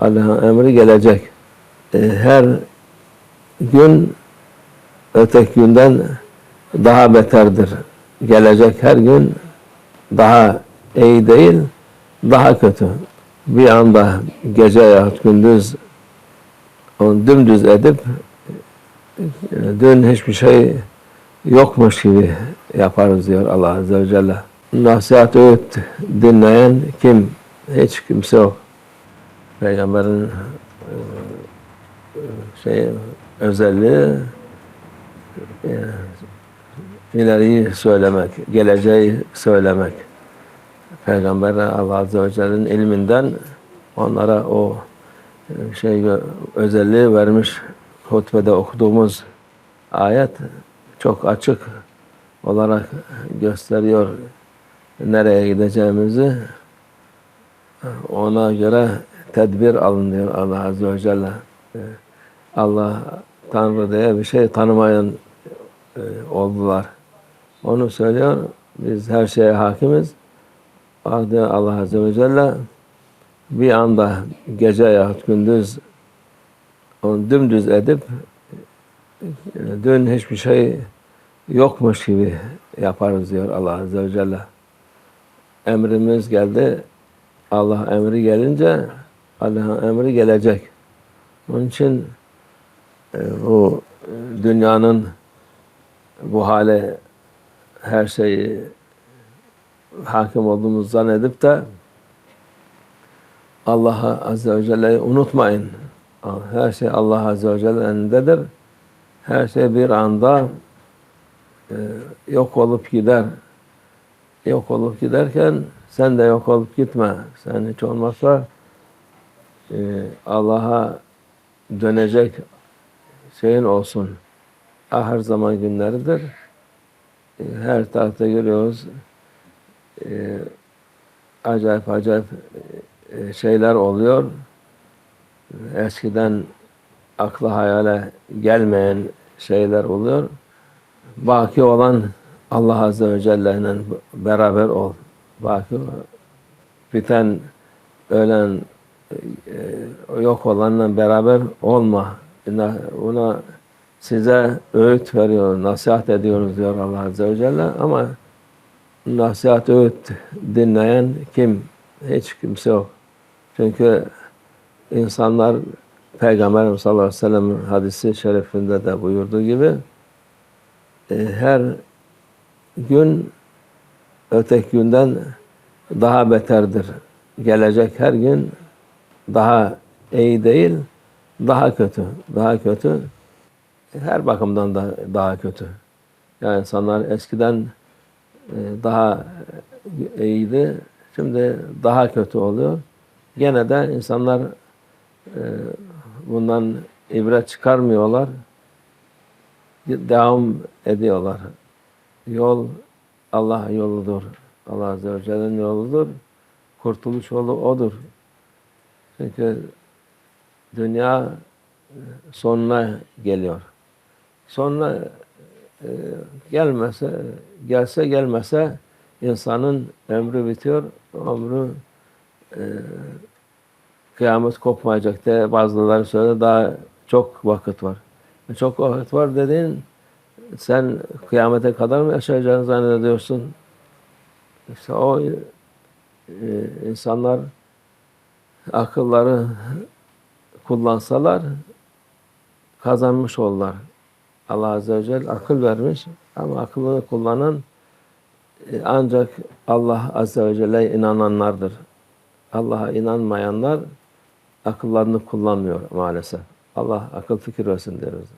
Allah'ın emri gelecek. E, her gün öteki günden daha beterdir. Gelecek her gün daha iyi değil, daha kötü. Bir anda gece yahut gündüz onu dümdüz edip e, dün hiçbir şey yokmuş gibi yaparız diyor Allah Azze ve Celle. Nasihat öğüt dinleyen kim? Hiç kimse yok. Peygamberin e, şey özelliği e, ileriyi söylemek, geleceği söylemek. Peygamber Allah Azze ve Celle'nin ilminden onlara o e, şey özelliği vermiş hutbede okuduğumuz ayet çok açık olarak gösteriyor nereye gideceğimizi. Ona göre tedbir alın diyor Allah Azze ve Celle. E, Allah Tanrı diye bir şey tanımayan e, oldular. Onu söylüyor. Biz her şeye hakimiz. Allah Azze ve Celle bir anda gece yahut gündüz onu dümdüz edip dün hiçbir şey yokmuş gibi yaparız diyor Allah Azze ve Celle. Emrimiz geldi. Allah emri gelince Allah'ın emri gelecek. Onun için e, bu dünyanın bu hale her şeyi hakim olduğumuzu zannedip de Allah'a Azze ve Celle'yi unutmayın. Her şey Allah Azze ve Celle'nin elindedir. Her şey bir anda e, yok olup gider. Yok olup giderken sen de yok olup gitme. Sen hiç olmazsa e, Allah'a dönecek şeyin olsun. Ahir zaman günleridir. E, her tarafta görüyoruz. E, acayip acayip e, şeyler oluyor. Eskiden akla hayale gelmeyen şeyler oluyor. Baki olan Allah Azze ve Celle ile beraber ol. Baki biten, ölen, yok olanla beraber olma. Buna size öğüt veriyor, nasihat ediyoruz diyor Allah Azze ve Celle ama nasihat öğüt dinleyen kim? Hiç kimse yok. Çünkü insanlar Peygamberimiz sallallahu aleyhi ve sellem hadisi şerifinde de buyurduğu gibi e, her gün öteki günden daha beterdir. Gelecek her gün daha iyi değil, daha kötü. Daha kötü. Her bakımdan da daha kötü. Yani insanlar eskiden e, daha iyiydi. Şimdi daha kötü oluyor. Gene de insanlar e, bundan ibret çıkarmıyorlar. Devam ediyorlar. Yol Allah yoludur. Allah Azze ve Celle'nin yoludur. Kurtuluş yolu O'dur. Çünkü dünya sonuna geliyor. Sonuna e, gelmese, gelse gelmese insanın ömrü bitiyor. Ömrü e, kıyamet kopmayacak diye bazıları söyledi. Daha çok vakit var. E, çok vakit var dediğin sen kıyamete kadar mı yaşayacağını zannediyorsun? İşte o e, insanlar akılları kullansalar kazanmış olurlar. Allah Azze ve Celle akıl vermiş ama akılını kullanan e, ancak Allah Azze ve Celle'ye inananlardır. Allah'a inanmayanlar akıllarını kullanmıyor maalesef. Allah akıl fikir versin diyoruz.